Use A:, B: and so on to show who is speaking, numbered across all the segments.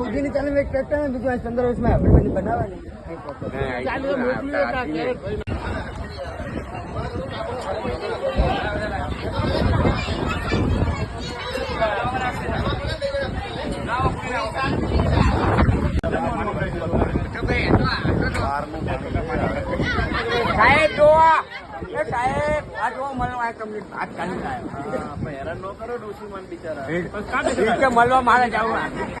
A: ઉજીની ચાલે એક ટ્રેક્ટર ને બીજું પંદર વર્ષમાં આપણે બની બનાવવાની. સાહેબ જોવા સાહેબ આ જોવા મળવા તમને વાત ચાલુ થાય
B: હેરાન ન કરો ડોશીમાન બિચારા.
A: મળવા મારે જવું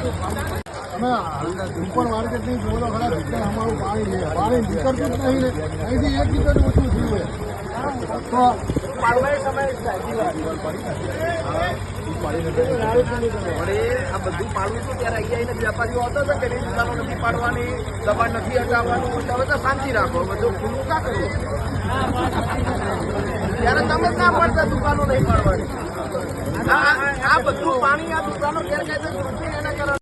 C: ઉપર માર્કેટ નહીં, જોવો તો ખરા ભીતર અમારું પાણી છે. પાણી નીકળતું જ નહીં અહીંથી એક મીટર ઓછું થયું તો
B: શાંતિ રાખો. બધું ખુલ્લું કા ત્યારે તમે ના પડતા દુકાનો નહીં પાડવાની? આ- બધું પાણી આ દુકાનો ગેરકાયદેસર